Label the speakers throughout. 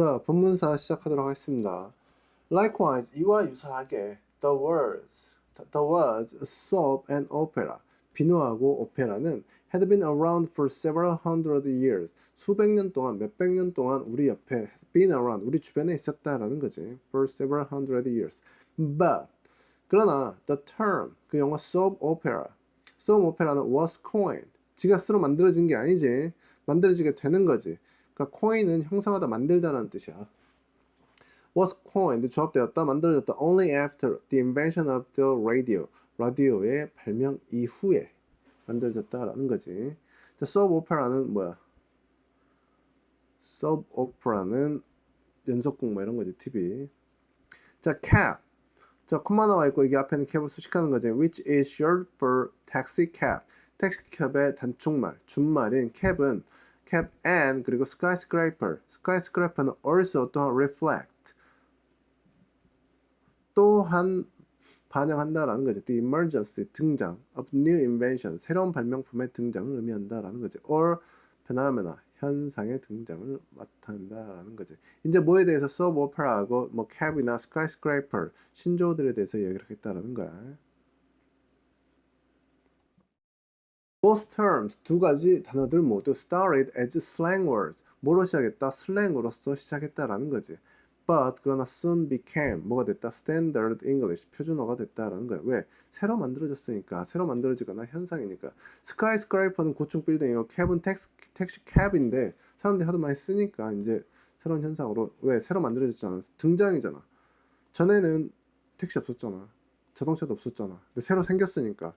Speaker 1: 자, 본문사 시작하도록 하겠습니다. Likewise, 이와 유사하게 the words, the words soap and opera, 비누하고 오페라는 had been around for several hundred years, 수백 년 동안, 몇백 년 동안 우리 옆에 been around, 우리 주변에 있었다라는 거지. for several hundred years. But, 그러나 the term, 그 영화 soap opera, soap opera는 was coined, 지가 스스로 만들어진 게 아니지. 만들어지게 되는 거지. 그러니까 coin은 형상하다 만들다라는 뜻이야. was coined 조합되었다 만들어졌다 only after the invention of the radio 라디오의 발명 이후에 만들어졌다라는 거지. 자, soap opera는 뭐야? soap opera는 연속곡 뭐 이런 거지 TV. 자, cap. 자, 콤마 나와 있고 이게 앞에는 캡을 수식하는 거지. which is short for taxi cab. 택시 캡의 단축말, 준말인 캡은 cap and 그리고 skyscraper. skyscraper는 also 또한 reflect. 또한 반영한다라는 거지. The emergence 등장 of new invention 새로운 발명품의 등장을 의미한다라는 거지. or phenomena 현상의 등장을 나타낸다라는 거지. 이제 뭐에 대해서 soap opera하고 뭐 cab이나 skyscraper 신조어들에 대해서 얘기를 하겠다라는 거야. Both terms 두 가지 단어들 모두 started as slang words 뭐로 시작했다? 슬랭으로서 시작했다라는 거지. But 그러나 soon became 뭐가 됐다? Standard English 표준어가 됐다라는 거야. 왜? 새로 만들어졌으니까 새로 만들어지거나 현상이니까. Skyscraper는 고층 빌딩이고 캡은 택시, 택시 캡인데 사람들이 하도 많이 쓰니까 이제 새로운 현상으로 왜? 새로 만들어졌잖아. 등장이잖아. 전에는 택시 없었잖아. 자동차도 없었잖아. 근데 새로 생겼으니까.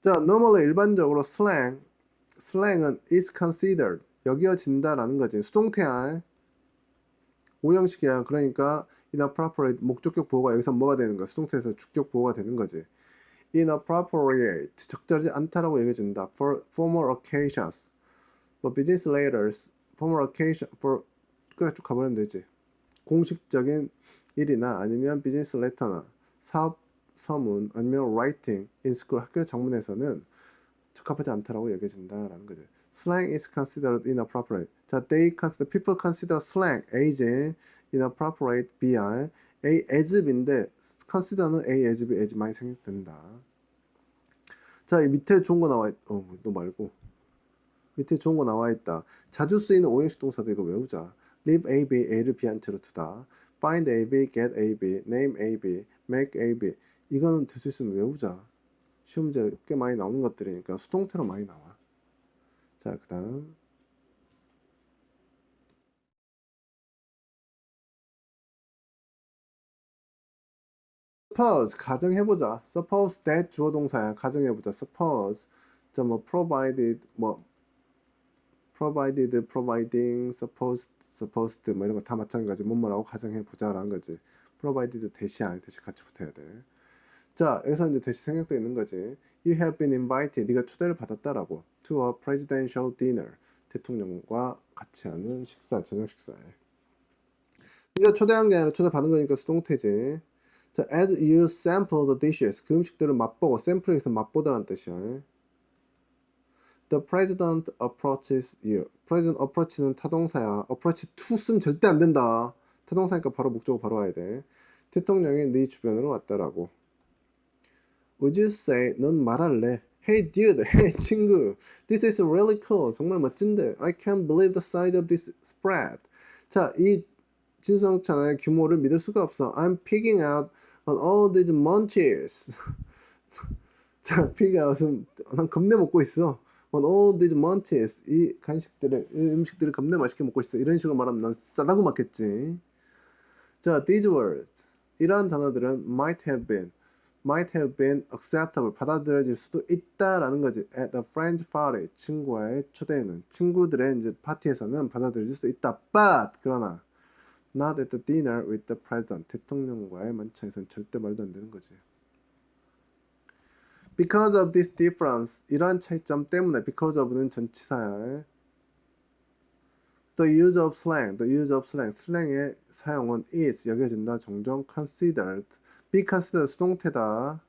Speaker 1: 자, normally 일반적으로 slang, slang은 is considered 여겨진다라는 거지. 수동태야. 오형식이야. 그러니까 inappropriate 목적격 보호가 여기서 뭐가 되는 거야? 수동태에서 주격 보호가 되는 거지. inappropriate 적절하지 않다라고 얘기해준다. for formal occasions. 뭐 business letters, formal occasion for 끝까지 쭉 가버리면 되지. 공식적인 일이나 아니면 비즈니스 레터나 사업 서문 아니면 writing in school 학교 장문에서는 적합하지 않다라고 얘기해준다라는 거죠. Slang is considered inappropriate. 자, they consider people consider slang as inappropriate br a as b인데 consider는 a as b as 많이 생략된다. 자, 이 밑에 좋은 거 나와 있. 어, 너 말고 밑에 좋은 거 나와 있다. 자주 쓰이는 오형식 동사도 이거 외우자. leave a, b, a를 b한 채로 두다. find a, b, get a, b, name a, b, make a, b. 이거는 될 수 있으면 외우자. 시험 문제 꽤 많이 나오는 것들이니까 수동태로 많이 나와. 자, 그 다음. suppose 가정해보자. suppose that 주어 동사야. 가정해보자. suppose 자뭐 provided 뭐 provided, providing, supposed, supposed 뭐 이런 거 다 마찬가지. 뭐뭐라고 가정해보자라는 거지. provided 대시 아니 대시 같이 붙어야 돼. 자, 여기서 이제 대시 생략도 있는 거지. You have been invited. 네가 초대를 받았다라고. To a presidential dinner. 대통령과 같이 하는 식사, 저녁 식사에. 네가 초대한 게 아니라 초대받은 거니까 수동태지. 자, as you sample the dishes. 그 음식들을 맛보고, 샘플에서 맛보다라는 뜻이야. The president approaches you. president approach는 타동사야. approach to 쓰면 절대 안 된다. 타동사니까 바로 목적어 바로 와야 돼. 대통령이 네 주변으로 왔다라고. Would you say 넌 말할래? Hey dude, hey 친구, this is really cool. 정말 멋진데. I can't believe the size of this spread. 자, 이 진수성찬의 규모를 믿을 수가 없어. I'm picking out on all these munchies. 자, pick out은 난 겁내 먹고 있어. On all these munchies. 이 간식들을, 이 음식들을 겁내 맛있게 먹고 있어. 이런 식으로 말하면 난 싸다고 맞겠지. 자, these words. 이러한 단어들은 might have been. Might have been acceptable 받아들여질 수도 있다라는 거지. At the friend's party 친구와의 초대에는 친구들의 이제 파티에서는 받아들여질 수도 있다. But 그러나 not at the dinner with the president 대통령과의 만찬에서는 절대 말도 안 되는 거지. Because of this difference 이러한 차이점 때문에 because of는 전치사야. The use of slang, the use of slang, 슬랭의 사용은 is 여겨진다. 종종 considered considered 수동태다.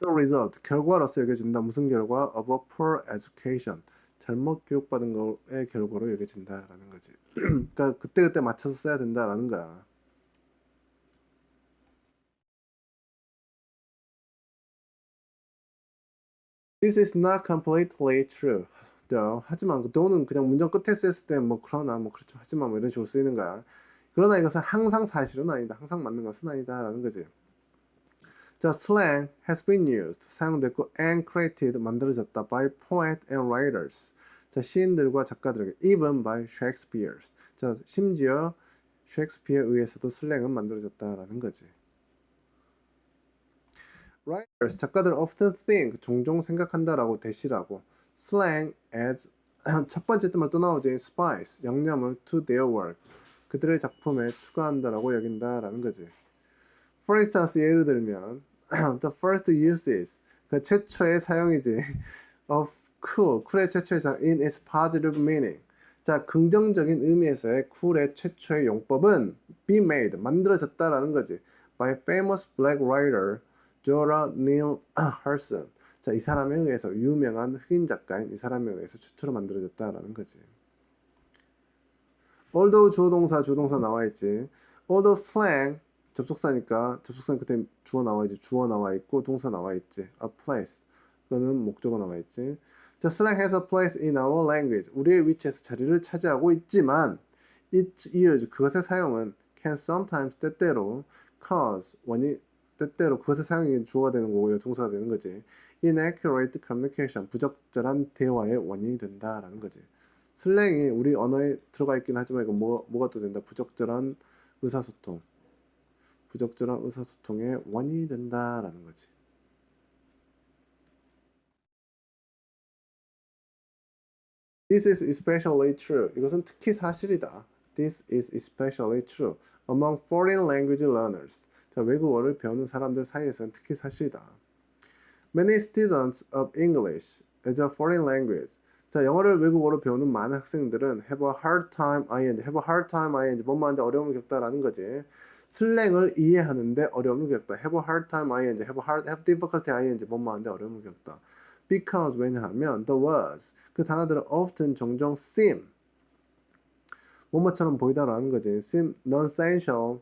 Speaker 1: The result 결과로서 여겨진다. 무슨 결과? Of a poor education 잘못 교육받은 거의 결과로 여겨진다라는 거지. 그러니까 그때 그때 맞춰서 써야 된다라는 거야. This is not completely true. 저, 하지만 그 또는 그냥 문장 끝에 쓰였을 때 뭐 그러나 뭐 그렇죠 하지만 뭐 이런 식으로 쓰이는 거야. 그러나 이것은 항상 사실은 아니다. 항상 맞는 것은 아니다라는 거지. 자, slang has been used 사용됐고 and created 만들어졌다 by poet and writers. 자, 시인들과 작가들에게 even by Shakespeare. 자, 심지어 셰익스피어에 의해서도 슬랭은 만들어졌다라는 거지. Writers 작가들 often think 종종 생각한다라고 대시라고 slang as 첫 번째 뜻말 또 나오지 spice 양념을 to their work 그들의 작품에 추가한다라고 여긴다라는 거지. For instance 예를 들면 the first uses 그 최초의 사용이지 of cool cool의 최초의 사용 in its positive meaning 자 긍정적인 의미에서의 cool의 최초의 용법은 be made 만들어졌다라는 거지 by famous black writer 조라 닐 헐슨 자, 이 사람에 의해서 유명한 흑인 작가인 이 사람에 의해서 최초로 만들어졌다라는 거지. Although 주어 동사 주동사 나와 있지. although slang 접속사니까 접속사는 그때 주어 나와 있지. 주어 나와 있고 동사 나와 있지. a place 그거는 목적어 나와 있지. 자, slang has a place in our language. 우리의 위치에서 자리를 차지하고 있지만 its use 그것의 사용은 can sometimes 때때로 cause 원인 때때로 그것의 사용이 주어가 되는 거고요. 동사가 되는 거지. inaccurate communication 부적절한 대화의 원인이 된다라는 거지. 슬랭이 우리 언어에 들어가 있긴 하지만 이거 뭐, 뭐가 또 된다? 부적절한 의사소통. 부적절한 의사소통의 원인이 된다라는 거지. This is especially true. 이것은 특히 사실이다. This is especially true among foreign language learners. 자, 외국어를 배우는 사람들 사이에서는 특히 사실이다. Many students of English as a foreign language. 자, 영어를 외국어로 배우는 많은 학생들은 have a hard time ing, have a hard time ing, 뭔 말인데 어려움을 겪다라는 거지. 슬랭을 이해하는데 어려움을 겪다. have a hard time ing, have a hard, have difficulty ing, 뭔 말인데 어려움을 겪다. Because 왜냐하면 the words 그 단어들은 often 종종 seem 뭐뭐처럼 보이다라는 거지. seem nonsensical,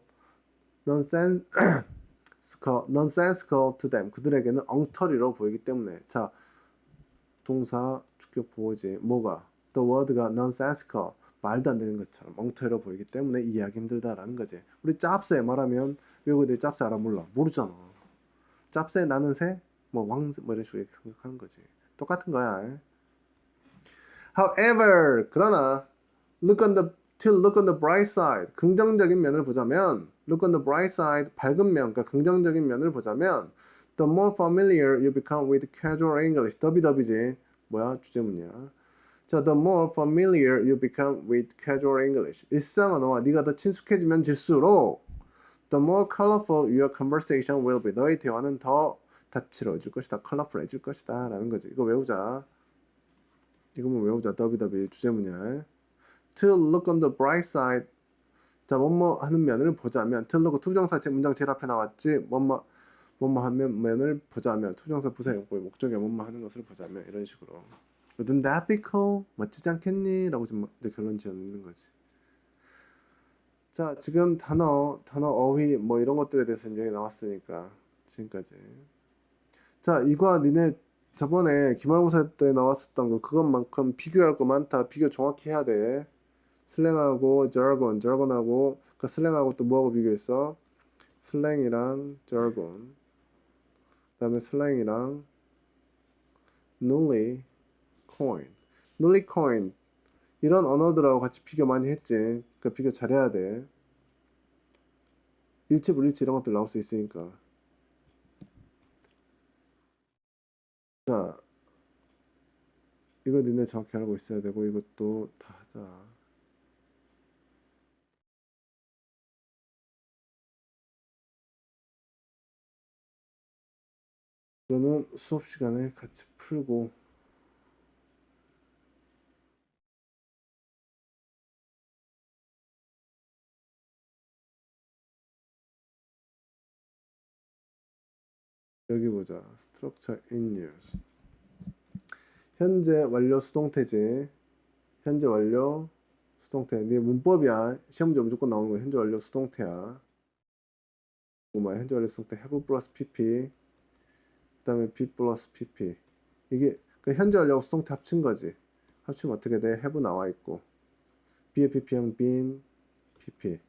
Speaker 1: nonsense nonsensical to them. 그들에게는 엉터리로 보이기 때문에. 자, 동사 주격 보호지. 뭐가? The word가 nonsensical. 말도 안 되는 것처럼 엉터리로 보이기 때문에 이해하기 힘들다라는 거지. 우리 짭새 말하면 외국인들이 짭새 알아 몰라. 모르잖아. 짭새 나는 새? 뭐 왕새 뭐 이런 식으로 생각하는 거지. 똑같은 거야. However, 그러나 look on the to look on the bright side. 긍정적인 면을 보자면 look on the bright side. 밝은 면, 그러니까 긍정적인 면을 보자면 the more familiar you become with casual English. 더비더비지. 뭐야? 주제문이야. 자, the more familiar you become with casual English. 일상 언어와 네가 더 친숙해지면 질수록 the more colorful your conversation will be. 너의 대화는 더 다채로워질 것이다. 컬러풀해질 것이다. 라는 거지. 이거 외우자. 이거만 외우자. 더비더비 주제문이야. to look on the bright side. 자, 뭐뭐 하는 면을 보자면 to look 투정사 제 문장 제일 앞에 나왔지. 뭐뭐 뭐뭐 하면 면을 보자면 투정사 부사 용법의 목적에 뭐뭐 하는 것을 보자면 이런 식으로. Be cool? 멋지지 않겠니? 라고 지금 결론 지어놓는 거지. 자, 지금 단어, 단어 어휘 뭐 이런 것들에 대해서 이제 나왔으니까 지금까지. 자, 이거 니네 저번에 기말고사 때 나왔었던 거 그것만큼 비교할 거 많다. 비교 정확히 해야 돼. 슬랭하고 저건, 저건하고 그 슬랭하고 또 뭐하고 비교했어? 슬랭이랑 저건. 그다음에 슬랭이랑 nully coin, nully coin 이런 언어들하고 같이 비교 많이 했지. 그 비교 잘해야 돼. 일치 불일치 이런 것들 나올 수 있으니까. 자, 이거 니네 정확히 알고 있어야 되고 이것도 다 하자. 이거는 수업 시간에 같이 풀고 여기 보자. Structure in use. 현재 완료 수동태지. 현재 완료 수동태. 네 문법이야. 시험 문제 무조건 나오는 거 현재 완료 수동태야. 뭐야? 현재 완료 수동태 have 플러스 pp. 그다음에 be 플러스 pp. 이게 그 현재 완료하고 수동태 합친 거지. 합치면 어떻게 돼? have 나와 있고. be의 pp형 been pp.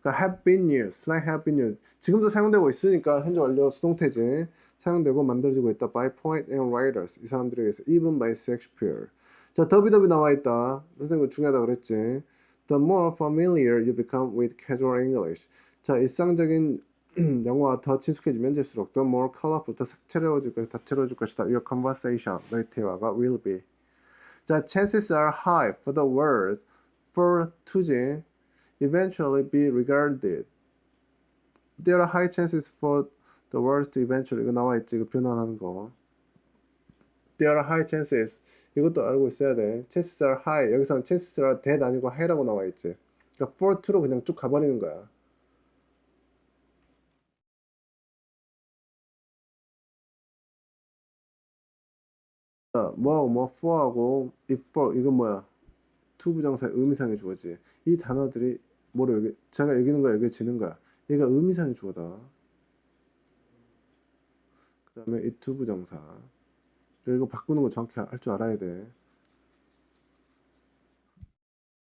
Speaker 1: 그러니까 have been used, slang have been used. 지금도 사용되고 있으니까 현재 완료 수동태지. 사용되고 만들어지고 있다 by poet and writers. 이 사람들에 의해서 even by Shakespeare. 자, 더비더비 나와 있다. 선생님 중요하다 그랬지. The more familiar you become with casual English. 자, 일상적인 영어와 더 친숙해지면 질수록 the more colorful, 더 색채로워질 것이다, 다채로워질 것이다. Your conversation, 너의 대화가 will be. 자, chances are high for the words for to지 eventually be regarded. There are high chances for the words to eventually 이거 나와 있지, 이거 변환하는 거. There are high chances. 이것도 알고 있어야 돼. Chances are high. 여기서는 chances are that 아니고 high라고 나와 있지. 그러니까 for to로 그냥 쭉 가버리는 거야. 뭐하고 뭐 for하고 if for 이건 뭐야? to 부정사의 의미상의 주어지. 이 단어들이 뭐로 여기 제가 여기는 거야, 여기지는 거야. 얘가 의미상의 주어다. 그 다음에 이 to 부정사. 이거 바꾸는 거 정확히 할 줄 알아야 돼.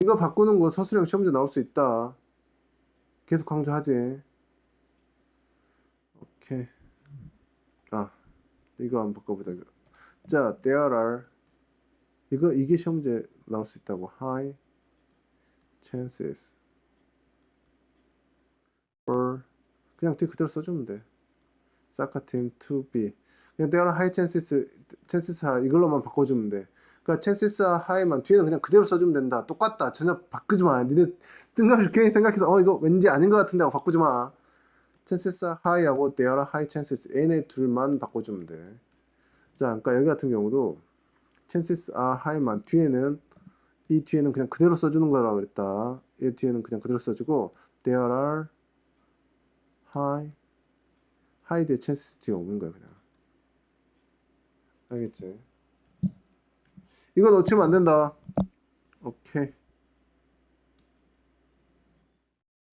Speaker 1: 이거 바꾸는 거 서술형 시험제 나올 수 있다. 계속 강조하지. 오케이. 아, 이거 한번 바꿔보자. 자, there are 이거 이게 시험제 나올 수 있다고. High chances for 그냥 뒤 그대로 써주면 돼. 사카 팀 to be 그냥 there are high chances chances are 이걸로만 바꿔주면 돼. 그러니까 chances are high만 뒤에는 그냥 그대로 써주면 된다. 똑같다. 전혀 바꾸지 마. 니네 뜬금없이 괜히 생각해서 어 이거 왠지 아닌 것 같은데 하고 바꾸지 마. chances are high하고 there are high chances 얘네 둘만 바꿔주면 돼. 자, 그러니까 여기 같은 경우도 chances are high만 뒤에는 이 뒤에는 그냥 그대로 써주는 거라고 그랬다. 이 뒤에는 그냥 그대로 써주고 there are high high 뒤에 chances 뒤에 오는 거야 그냥. 알겠지? 이거 놓치면 안 된다. 오케이.